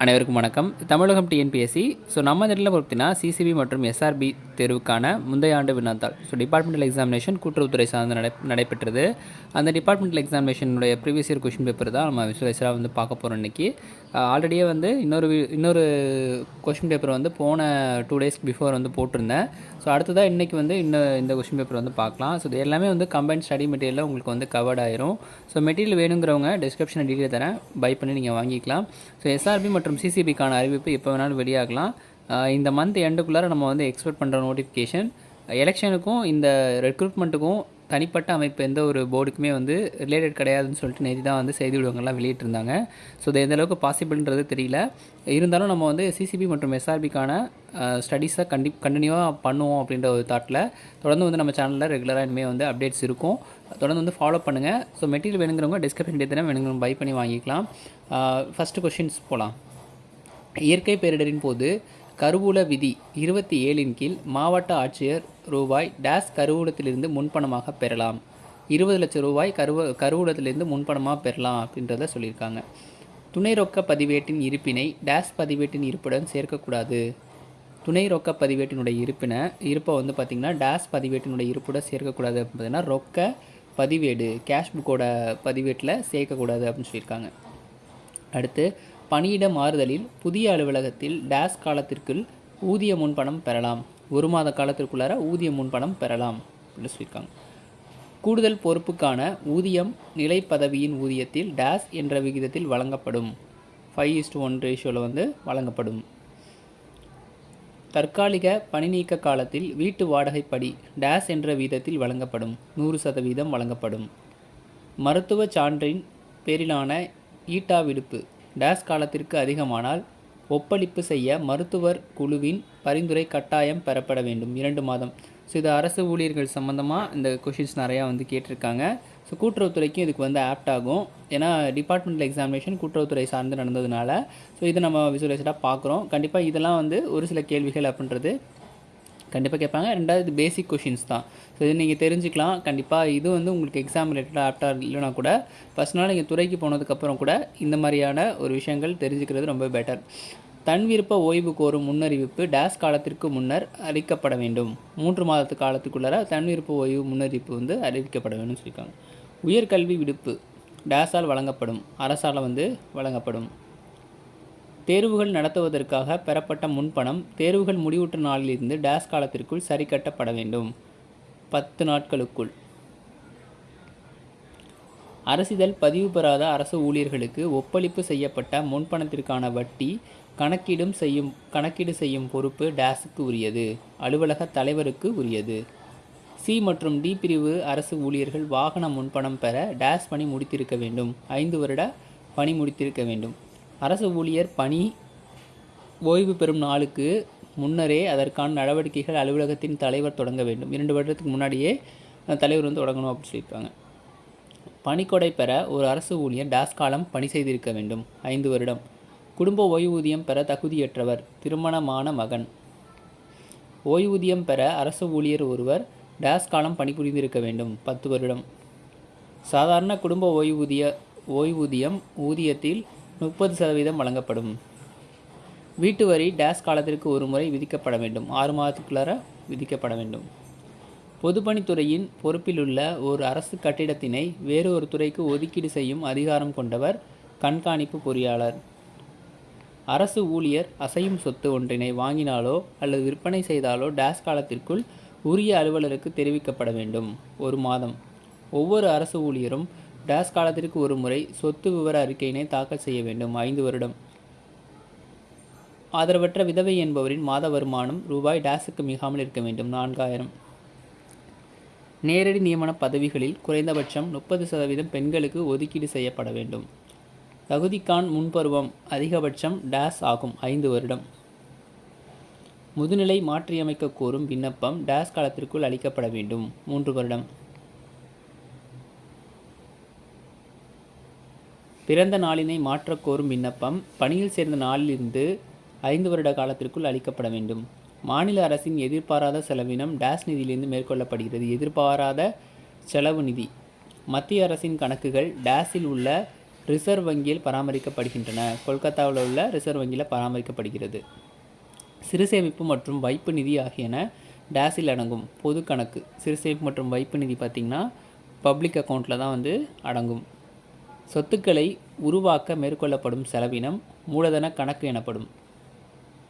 அனைவருக்கும் வணக்கம். தமிழகம் TNPSC so நம்ம இந்த பார்த்தீங்கன்னா சிசிபி மற்றும் எஸ்ஆர்பி தேர்வுக்கான முந்தைய ஆண்டு வினாத்தாள் ஸோ டிபார்ட்மெண்டல் எக்ஸாமினேஷன் கூட்டுறவுத்துறை சார்ந்து நடை நடைபெற்றது. அந்த டிபார்ட்மெண்டல் எக்ஸாமினேஷனுடைய ப்ரீவியஸ் இயர் கொஷின் பேப்பர் தான் நம்ம விசுவலைஸராக வந்து பார்க்க போகிறோம் இன்றைக்கி ஆல்ரெடியே வந்து இன்னொரு வி- இன்னொரு கொஷின் பேப்பர் வந்து போன டூ டேஸ்க்கு பிஃபோர் வந்து போட்டிருந்தேன். ஸோ அடுத்ததாக இன்றைக்கி வந்து இன்னும் இந்த கொஷின் பேப்பர் வந்து பார்க்கலாம். ஸோ இது எல்லாமே வந்து கம்பைன் ஸ்டடி மெட்டீரியலில் உங்களுக்கு வந்து கவர்ட் ஆயிரும். ஸோ மெட்டீரியல் வேணுங்கிறவங்க டிஸ்கிரிப்ஷன் டீட்டெயில் தரேன். பை பண்ணி நீங்கள் வாங்கிக்கலாம். ஸோ எஸ்ஆர்பி மற்றும் சிசிபிக்கான அறிவிப்பு எப்போ வேணாலும் வெளியாகலாம். இந்த மந்த் எண்டுக்குள்ளார நம்ம வந்து எக்ஸ்பெக்ட் பண்ணுற நோட்டிஃபிகேஷன் எலெக்ஷனுக்கும் இந்த ரெக்ரூட்மெண்ட்டுக்கும் தனிப்பட்ட அமைப்பு எந்த ஒரு போர்டுக்குமே வந்து ரிலேட்டட் கிடையாதுன்னு சொல்லிட்டு நேற்று தான் வந்து செய்தி ஊடகங்கள்லாம் வெளியிட்டிருந்தாங்க. ஸோ இது எந்த அளவுக்கு பாசிபிள்ன்றது தெரியல. இருந்தாலும் நம்ம வந்து சிசிபி மற்றும் எஸ்ஆர்பிக்கான ஸ்டடீஸை கண்டி கண்டினியூவாக பண்ணுவோம் அப்படின்ற ஒரு தாட்டில் தொடர்ந்து வந்து நம்ம சேனலில் ரெகுலராக இனிமேல் வந்து அப்டேட்ஸ் இருக்கும். தொடர்ந்து வந்து ஃபாலோ பண்ணுங்கள் ஸோ மெட்டீரியல் வேணுங்கிறவங்க டிஸ்கிரிப்ஷன் டேத்தினா வேணுங்கிறவங்க பை பண்ணி வாங்கிக்கலாம். ஃபஸ்ட்டு கொஷின்ஸ் போகலாம் இயற்கை பேரிடரின் போது கருவூல விதி இருபத்தி ஏழின் கீழ் மாவட்ட ஆட்சியர் ரூபாய் டேஸ் கருவூலத்திலிருந்து முன்பணமாக பெறலாம். இருபது லட்சம் ரூபாய் கருவ கருவூலத்திலிருந்து முன்பணமாக பெறலாம் அப்படின்றத சொல்லியிருக்காங்க. துணை ரொக்க பதிவேட்டின் இருப்பினை டேஸ் பதிவேட்டின் இருப்புடன் சேர்க்கக்கூடாது. துணை ரொக்க பதிவேட்டினுடைய இருப்பினை இருப்பை வந்து பார்த்திங்கன்னா டேஸ் பதிவேட்டினுடைய இருப்புடன் சேர்க்கக்கூடாது அப்படின்னா ரொக்க பதிவேடு கேஷ் புக்கோட பதிவேட்டில் சேர்க்கக்கூடாது அப்படின்னு சொல்லியிருக்காங்க. அடுத்து பணியிட மாறுதலில் புதிய அலுவலகத்தில் டேஸ் காலத்திற்குள் ஊதிய முன்பணம் பெறலாம். ஒரு மாத காலத்திற்குள்ளார ஊதிய முன்பணம் பெறலாம் அப்படின்னு சொல்லியிருக்காங்க. கூடுதல் பொறுப்புக்கான ஊதியம் நிலை பதவியின் ஊதியத்தில் டேஸ் என்ற விகிதத்தில் வழங்கப்படும். ஃபைவ் இஸ்ட் ஒன் ரேஷியோவில் வந்து வழங்கப்படும். தற்காலிக பணிநீக்க காலத்தில் வீட்டு வாடகைப்படி டேஸ் என்ற வீதத்தில் வழங்கப்படும். நூறு சதவீதம் வழங்கப்படும். மருத்துவ சான்றின் பேரிலான ஈட்டா விடுப்பு. டேஸ் காலத்திற்கு அதிகமானால் ஒப்பளிப்பு செய்ய மருத்துவர் குழுவின் பரிந்துரை கட்டாயம் பெறப்பட வேண்டும். இரண்டு மாதம். ஸோ இது அரசு ஊழியர்கள் சம்மந்தமாக இந்த கொஷின்ஸ் நிறையா வந்து கேட்டிருக்காங்க. ஸோ கூட்டுறவுத்துறைக்கும் இதுக்கு வந்து ஆப்ட் ஆகும். ஏன்னா டிபார்ட்மெண்டல் எக்ஸாமினேஷன் கூட்டுறவுத்துறை சார்ந்து நடந்ததுனால. ஸோ இதை நம்ம விசுவலைஸ்டாக பார்க்குறோம். கண்டிப்பாக இதெல்லாம் வந்து ஒரு சில கேள்விகள் அப்படின்றது கண்டிப்பாக கேட்பாங்க. ரெண்டாவது பேசிக் கொஷின்ஸ் தான். ஸோ இது நீங்கள் தெரிஞ்சுக்கலாம். கண்டிப்பாக இது வந்து உங்களுக்கு எக்ஸாம் ரிலேட்டடாக ஆப்டாக இல்லைனா கூட ஃபஸ்ட் நாள் நீங்கள் துறைக்கு போனதுக்கப்புறம் கூட இந்த மாதிரியான ஒரு விஷயங்கள் தெரிஞ்சுக்கிறது ரொம்ப பெட்டர் தன் விருப்ப ஓய்வு கோரும் முன்னறிவிப்பு டேஸ் காலத்திற்கு முன்னர் அறிவிக்கப்பட வேண்டும். மூன்று மாதத்து காலத்துக்குள்ளார தன் விருப்ப ஓய்வு முன்னறிவிப்பு வந்து அறிவிக்கப்பட வேண்டும்னு சொல்லியிருக்காங்க. உயர்கல்வி விடுப்பு டேஸால் வழங்கப்படும். அரசால் வந்து வழங்கப்படும். தேர்வுகள் நடத்துவதற்காக பெறப்பட்ட முன்பணம் தேர்வுகள் முடிவுற்ற நாளிலிருந்து டேஸ் காலத்திற்குள் சரி கட்டப்பட வேண்டும். பத்து நாட்களுக்குள். அரசிதழ் பதிவு பெறாத அரசு ஊழியர்களுக்கு ஒப்பளிப்பு செய்யப்பட்ட முன்பணத்திற்கான வட்டி கணக்கீடும் செய்யும் கணக்கீடு செய்யும் பொறுப்பு டேஸுக்கு உரியது. அலுவலக தலைவருக்கு உரியது. சி மற்றும் டி பிரிவு அரசு ஊழியர்கள் வாகன முன்பணம் பெற டேஸ் பணி முடித்திருக்க வேண்டும். ஐந்து வருட பணி முடித்திருக்க வேண்டும். அரசு ஊழியர் பணி ஓய்வு பெறும் நாளுக்கு முன்னரே அதற்கான நடவடிக்கைகள் அலுவலகத்தின் தலைவர் தொடங்க வேண்டும். இரண்டு வருடத்துக்கு முன்னாடியே தலைவர் வந்து தொடங்கணும் அப்படின்னு சொல்லியிருப்பாங்க. பணிக்கொடை பெற ஒரு அரசு ஊழியர் டாஸ் காலம் பணி செய்திருக்க வேண்டும். ஐந்து வருடம். குடும்ப ஓய்வூதியம் பெற தகுதியற்றவர் திருமணமான மகன். ஓய்வூதியம் பெற அரசு ஊழியர் ஒருவர் டேஸ் காலம் பணிபுரிந்திருக்க வேண்டும். பத்து வருடம். சாதாரண குடும்ப ஓய்வூதிய ஓய்வூதியம் ஊதியத்தில் முப்பது சதவீதம் வழங்கப்படும். வீட்டு வரி டேஸ் காலத்திற்கு ஒரு முறை விதிக்கப்பட வேண்டும். ஆறு மாதத்துக்குள்ளார விதிக்கப்பட வேண்டும். பொதுப்பணித்துறையின் பொறுப்பிலுள்ள ஒரு அரசு கட்டிடத்தினை வேறு ஒரு துறைக்கு ஒதுக்கீடு செய்யும் அதிகாரம் கொண்டவர் கண்காணிப்பு பொறியாளர். அரசு ஊழியர் அசையும் சொத்து ஒன்றினை வாங்கினாலோ அல்லது விற்பனை செய்தாலோ டேஸ் காலத்திற்குள் உரிய அலுவலருக்கு தெரிவிக்கப்பட வேண்டும். ஒரு மாதம். ஒவ்வொரு அரசு ஊழியரும் டேஸ் காலத்திற்கு ஒரு முறை சொத்து விவர அறிக்கையினை தாக்கல் செய்ய வேண்டும். ஐந்து வருடம். ஆதரவற்ற விதவை என்பவரின் மாத வருமானம் ரூபாய் டேஸுக்கு மிகாமல் இருக்க வேண்டும். நான்காயிரம். நேரடி நியமன பதவிகளில் குறைந்தபட்சம் முப்பது சதவீதம் பெண்களுக்கு ஒதுக்கீடு செய்யப்பட வேண்டும். தகுதிக்கான் முன்பருவம் அதிகபட்சம் டேஸ் ஆகும். ஐந்து வருடம். முதுநிலை மாற்றியமைக்க கோரும் விண்ணப்பம் டேஸ் காலத்திற்குள் அளிக்கப்பட வேண்டும். மூன்று வருடம். பிறந்த நாளினை மாற்றக் கோரும் விண்ணப்பம் பணியில் சேர்ந்த நாளிலிருந்து ஐந்து வருட காலத்திற்குள் அளிக்கப்பட வேண்டும். மாநில அரசின் எதிர்பாராத செலவினம் டேஸ் நிதியிலிருந்து மேற்கொள்ளப்படுகிறது. எதிர்பாராத செலவு நிதி. மத்திய அரசின் கணக்குகள் டேஸில் உள்ள ரிசர்வ் வங்கியில் பராமரிக்கப்படுகின்றன. கொல்கத்தாவில் உள்ள ரிசர்வ் வங்கியில் பராமரிக்கப்படுகிறது. சிறு சேமிப்பு மற்றும் வைப்பு நிதி ஆகியன டேஸில் அடங்கும் பொது கணக்கு. சிறு சேமிப்பு மற்றும் வைப்பு நிதி பார்த்திங்கன்னா பப்ளிக் அக்கௌண்ட்டில் தான் வந்து அடங்கும். சொத்துக்களை உருவாக்க மேற்கொள்ளப்படும் செலவினம் மூலதன கணக்கு எனப்படும்.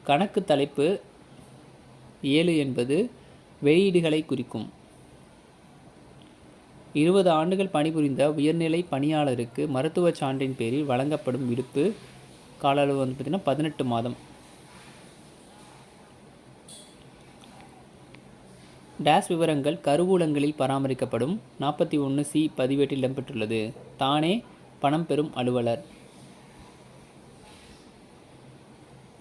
கணக்கு தலைப்பு ஏழு என்பது வெளியீடுகளை குறிக்கும். இருபது ஆண்டுகள் பணிபுரிந்த உயர்நிலை பணியாளருக்கு மருத்துவச் சான்றின் பேரில் வழங்கப்படும் விடுப்பு கால அளவு வந்து பார்த்திங்கன்னா பதினெட்டு மாதம். டேஸ் விவரங்கள் கருவூலங்களில் பராமரிக்கப்படும். நாற்பத்தி ஒன்று சி பதிவேட்டில் இடம்பெற்றுள்ளது. தானே பணம் பெறும் அலுவலர்.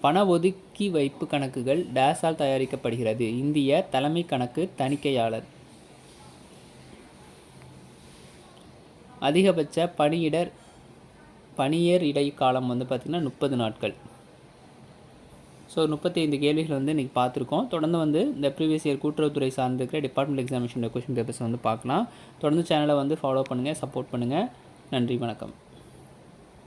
பண ஒதுக்கி வைப்பு கணக்குகள் டேஸால் தயாரிக்கப்படுகிறது. இந்திய தலைமை கணக்கு தணிக்கையாளர். அதிகபட்ச பணியிடர் பணியேர் இடைக்காலம் வந்து பார்த்திங்கன்னா முப்பது நாட்கள். ஸோ முப்பத்தி ஐந்து கேள்விகள் வந்து இன்றைக்கி பார்த்துருக்கோம். தொடர்ந்து வந்து இந்த ப்ரீவியஸ் இயர் கூட்டுறவுத்துறை சார்ந்திருக்கிற டிபார்ட்மெண்ட் எக்ஸாமினேஷன் கொஷின் பேப்பர்ஸ் வந்து பார்க்கலாம். தொடர்ந்து சேனலை வந்து ஃபாலோ பண்ணுங்கள் சப்போர்ட் பண்ணுங்கள் நன்றி வணக்கம்.